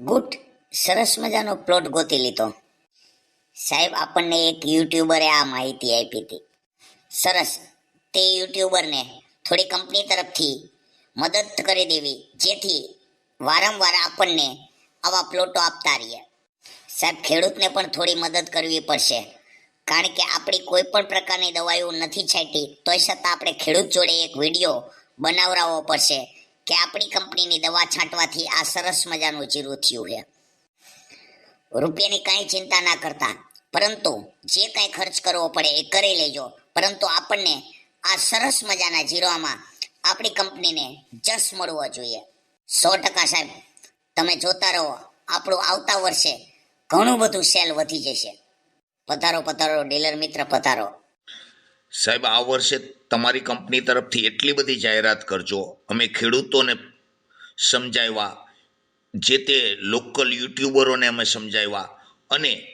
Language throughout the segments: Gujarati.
ગુડ, સરસ મજાનો પ્લોટ ગોતી લીધો. સાહેબ, આપણને એક યુટ્યુબરે આ માહિતી આપી હતી. સરસ, તે યુટ્યુબરને થોડી કંપની તરફથી મદદ કરી દેવી, જેથી વારંવાર આપણને આવા પ્લોટો આપતા રહીએ. સાહેબ, ખેડૂતને પણ થોડી મદદ કરવી પડશે. કારણ કે આપણી કોઈ પણ પ્રકારની દવાઓ નથી છાંટી, તોય છતાં આપણે ખેડૂત જોડે એક વીડિયો બનાવડાવવો પડશે. કે આપણી કંપનીની દવા છાંટવાથી આ સરસ મજાનું જીરું થયું છે. રૂપિયાની કાંઈ ચિંતા ના કરતા. પરંતુ જે કાંઈ ખર્ચ કરવો પડે એ કરી લેજો. પરંતુ આપણને આ સરસ મજાના જીરોમાં આપણી કંપનીને જસ મળવો જોઈએ. સો ટકા સાહેબ, તમે જોતા રહો. આપણું આવતા વર્ષે ઘણું બધું સેલ વધી જશે. પધારો પધારો, ડીલર મિત્ર, પધારો. સાહેબ, આ વર્ષે તમારી કંપની તરફથી એટલી બધી જાહેરાત કરજો. અમે ખેડૂતોને સમજાવ્યા, જે તે લોકલ યુટ્યુબરોને અમે સમજાવ્યા. અને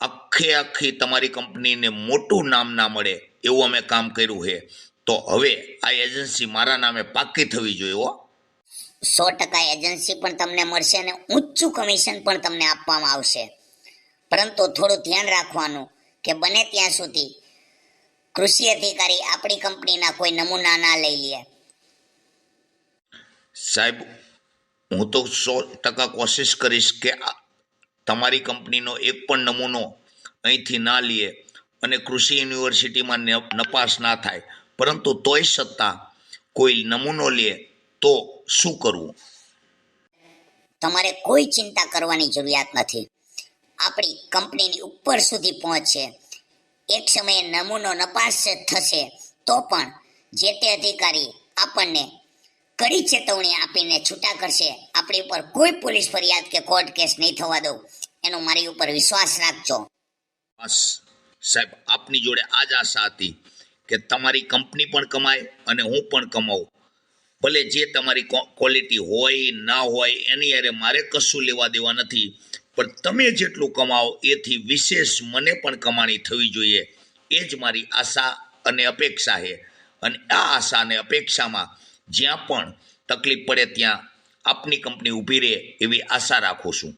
આખે આખી તમારી કંપનીને મોટું નામ ના મળે એવું અમે કામ કર્યું છે. તો હવે આ એજન્સી મારા નામે પાકી થવી જોઈએ હો. સો ટકા એજન્સી પણ તમને મળશે અને ઊંચું કમિશન પણ તમને આપવામાં આવશે. પરંતુ થોડું ધ્યાન રાખવાનું કે બને ત્યાં સુધી કૃષિ અધિકારી આપણી કંપનીના કોઈ નમૂના ના લઈ લે. સાહેબ હું તો સો ટકા કોશિશ કરીશ કે તમારી કંપનીનો એક પણ નમૂનો અહીંથી ના લઈએ અને કૃષિ યુનિવર્સિટીમાં નપાસ ના થાય. પરંતુ તોય છતાં કોઈ નમૂનો લે તો શું કરવું? તમારે કોઈ ચિંતા કરવાની જરૂરિયાત નથી. આપણી કંપનીની ઉપર સુધી પહોંચશે એક સમયે નમૂનો નપાસ થશે તો પણ જે તે અધિકારી આપણને કડી ચેતવણી આપીને છૂટા કરશે, આપણી ઉપર કોઈ પોલીસ ફરિયાદ કે કોર્ટ કેસ નહીં થવા દઉં, એનો મારી ઉપર વિશ્વાસ રાખજો. બસ. સાહેબ, આપની જોડે આ જ આશા હતી કે તમારી કંપની પણ કમાય અને હું પણ કમાઉં. ભલે જે તમારી ક્વોલિટી હોય, ના હોય, એની અરે મારે કશું લેવા દેવા નથી. પણ તમે જેટલું કમાઓ એથી વિશેષ મને પણ કમાણી થવી જોઈએ. એ જ મારી આશા અને અપેક્ષા છે. અને આ આશા અને અપેક્ષામાં જ્યાં પણ તકલીફ પડે ત્યાં આપની કંપની ઊભી રહે એવી આશા રાખું છું.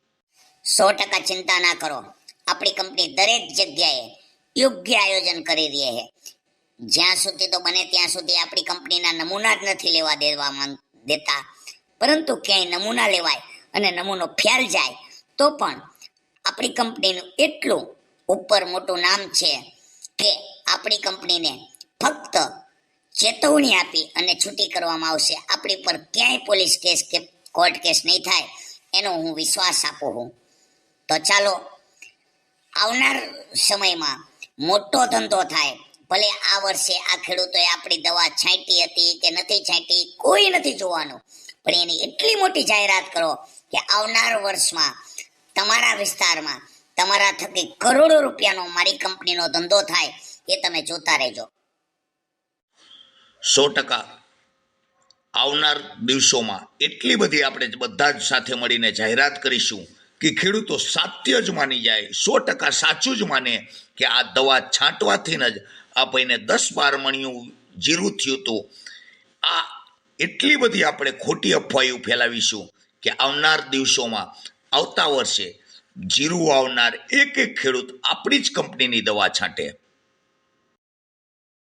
સો ટકા ચિંતા ના કરો. આપણી કંપની દરેક જગ્યાએ યોગ્ય આયોજન કરી રહી છે. જ્યાં સુધી તો બને ત્યાં સુધી આપણી કંપનીના નમૂના જ નથી લેવા દેવા દેતા. પરંતુ ક્યાંય નમૂના લેવાય અને નમૂનો ફેલ જાય તો પણ આપણી કંપનીનું એટલું ઉપર મોટું નામ છે કે આપણી કંપનીને ફક્ત ચેતવણી આપી અને છૂટી કરવામાં આવશે. આપણી પર ક્યાંય પોલીસ કેસ કે કોર્ટ કેસ નહીં થાય એનો હું વિશ્વાસ આપું છું. તો ચાલો, આવનાર સમયમાં મોટો ધંધો થાય, ભલે આ વર્ષે આ ખેડૂતોએ આપણી દવા છાંટી હતી કે નથી છાંટી, કોઈ નથી જોવાનું, પણ એની એટલી મોટી જાહેરાત કરો કે આવનાર વર્ષમાં તમારા વિસ્તારમાં તમારા થકી કરોડો રૂપિયાનો મારી કંપનીનો ધંધો થાય એ તમે જોતા રહેજો. સો ટકા આવનાર દિવસોમાં એટલી બધી આપણે બધા જ સાથે મળીને જાહેરાત કરીશું કે ખેડૂતો સાત્ય જ માની જાય, સો ટકા સાચું જ માને કે આ દવા છાંટવાથી જ આ ભાઈને દસ બાર મણિયું જીરું થયું હતું. આ એટલી બધી આપણે ખોટી અફવાયું ફેલાવીશું કે આવનાર દિવસોમાં આવતા વર્ષે જીરું વાવનાર એક એક ખેડૂત આપણી જ કંપનીની દવા છાંટે.